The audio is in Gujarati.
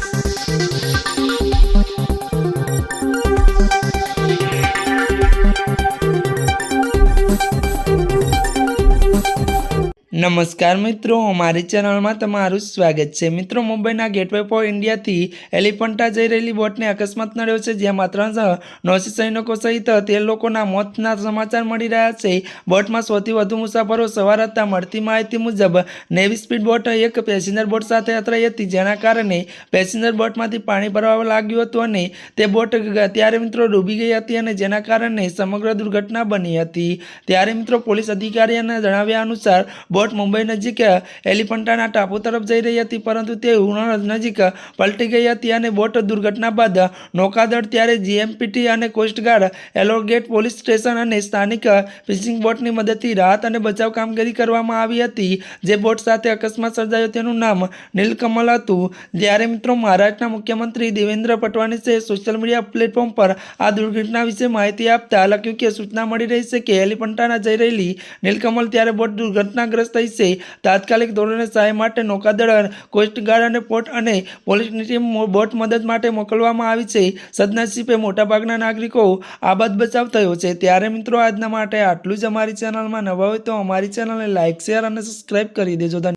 Thank નમસ્કાર મિત્રો, અમારી ચેનલમાં તમારું સ્વાગત છે. મિત્રો, મુંબઈના ગેટવે ફોર ઇન્ડિયાથી એલિફન્ટા જઈ રહેલી બોટને અકસ્માત નડ્યો છે જેમાં ત્રણ નૌસી સૈનિકો સહિત તેર લોકોના મોતના સમાચાર મળી રહ્યા છે. બોટમાં સૌથી વધુ મુસાફરો સવાર હતા. મળતી માહિતી મુજબ નેવી સ્પીડ બોટ એક પેસેન્જર બોટ સાથે અથડાઈ હતી, જેના કારણે પેસેન્જર બોટમાંથી પાણી ભરવા લાગ્યું હતું અને તે બોટ ત્યારે મિત્રો ડૂબી ગઈ હતી અને જેના કારણે સમગ્ર દુર્ઘટના બની હતી. ત્યારે મિત્રો પોલીસ અધિકારીઓના જણાવ્યા અનુસાર બોટ મુંબઈ નજીક એલિફન્ટાના ટાપુ તરફ જઈ રહી હતી, પરંતુ તે હુરણ નજીક પલટી ગઈ હતી અને બોટ દુર્ઘટના બાદ નૌકાદળ ત્યારે જીએમપીટી અને કોસ્ટગાર્ડ, એલોગેટ પોલીસ સ્ટેશન અને સ્થાનિક ફિશિંગ બોટની મદદથી રાહત અને બચાવ કામગીરી કરવામાં આવી હતી, જે બોટ સાથે અકસ્માત સર્જાયો. તેનું નામ નીલકમલ હતું. જ્યારે મિત્રો, મહારાષ્ટ્રના મુખ્યમંત્રી દેવેન્દ્ર ફડણવીસે સોશિયલ મીડિયા પ્લેટફોર્મ પર આ દુર્ઘટના વિશે માહિતી આપતા લખ્યું કે, સૂચના મળી રહી છે કે, એલિફન્ટાના જઈ રહેલી નીલકમલ ત્યારે બોટ દુર્ઘટનાગ્રસ્ત થઈ છે તાત્કાલિક ધોરણે સહાય માટે નૌકાદળ કોસ્ટગાર્ડ અને પોર્ટ અને પોલીસની ટીમ બોટ મદદ માટે મોકલવામાં આવી છે. સદનસીબે મોટાભાગના નાગરિકો આબાદ બચાવ થયો છે. ત્યારે મિત્રો, આજના માટે આટલું જ અમારી ચેનલમાં નવા હોય તો અમારી ચેનલને લાઇક શેર અને સબસ્ક્રાઇબ કરી દેજો.